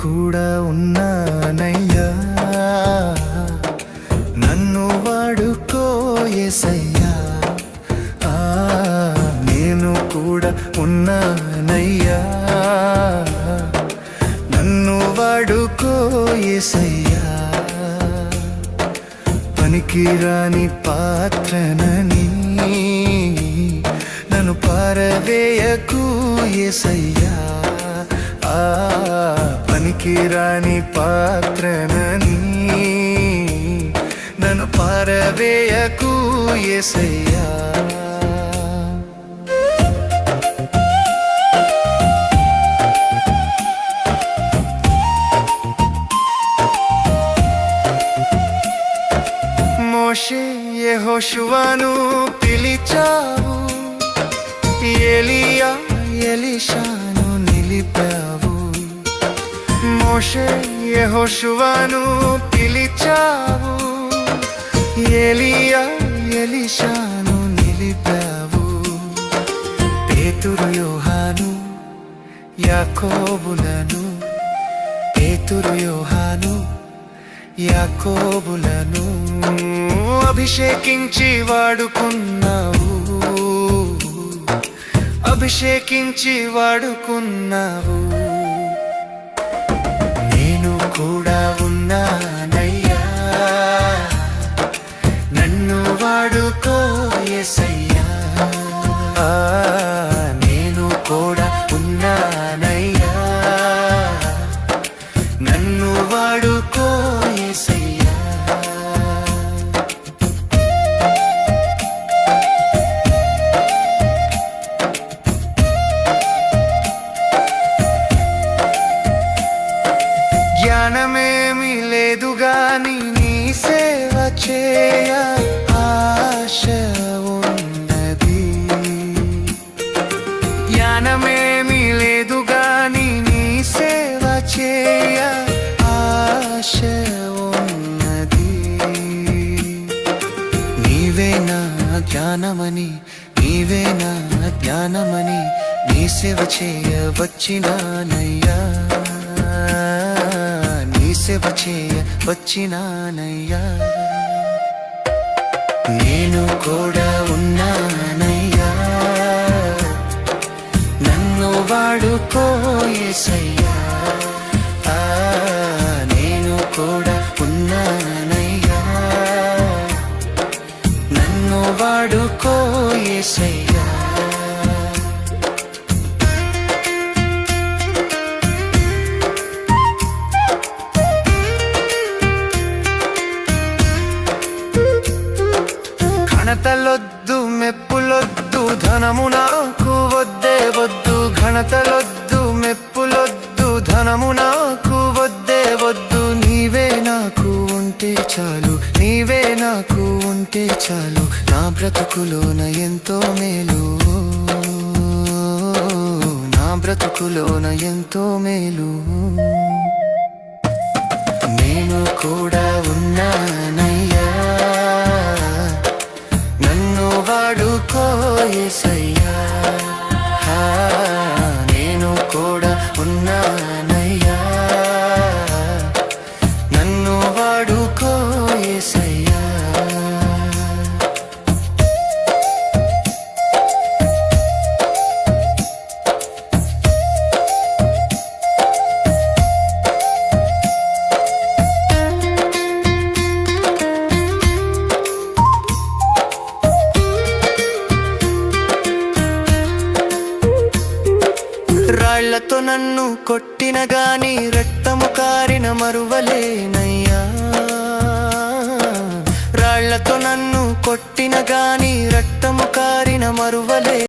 కూడా ఉన్నానయ్యా. నన్ను వాడుకో ఎసయ్యా ఆ, నేను కూడా ఉన్నానయ్యా. నన్ను వాడుకో ఎసయ్యా పనికిరాని పాత్రనని నన్ను పారవేయకు ఎసయ్యా పనికిరాని పాత్రనని నన్ను పారవేయకు ఎసయ్యా మోషే యెహోషువను పిలిచావు. ఎలియా ఎలిషాను నిలిపావు. మోషే యెహోషువను పిలిచావు. ఎలియా ఎలిషాను నిలిపావు. పేతురు యోహాను యాకోబులను. పేతురు యోహాను యాకోబులను. అభిషేకించి వాడుకున్నావు. అభిషేకించి వాడుకున్నావు. నేను చేయ ఆశ ఉన్నది జ్ఞానమేమి లేదు గాని నీ సేవ చేయ ఆశ ఉన్నది నీవే నా జ్ఞానమని నీవే నా జ్ఞానమని నీ సేవ చేయ వచ్చినానయ్యా. నీ సేవ చేయ వచ్చినానయ్యా. నేను కూడా ఉన్నానయ్యా. నన్ను వాడుకోయేసయ్యా ఆ, నేను కూడా ఉన్నానయ్యా. నన్ను వాడుకోయేసయ్యా ఘనతలొద్దు మెప్పులొద్దు ధనము నాకు వద్దే వద్దు. ఘనతలొద్దు మెప్పులొద్దు ధనము నాకు వద్దే వద్దు. నీవే నాకు ఉంటే చాలు నీవే నాకు ఉంటే చాలు. నా బ్రతుకులోన ఎంతో మేలు నా బ్రతుకులోన ఎంతో మేలు. నేను కూడా ఉన్నాను? వాడుకో యేసయ్యా నేను కూడా ఉన్నాను. రాళ్ళతో నన్ను కొట్టిన గాని రక్తము కారిన మరువలేనయ్యా. రాళ్ళతో నన్ను కొట్టిన గాని రక్తము కారిన మరువలే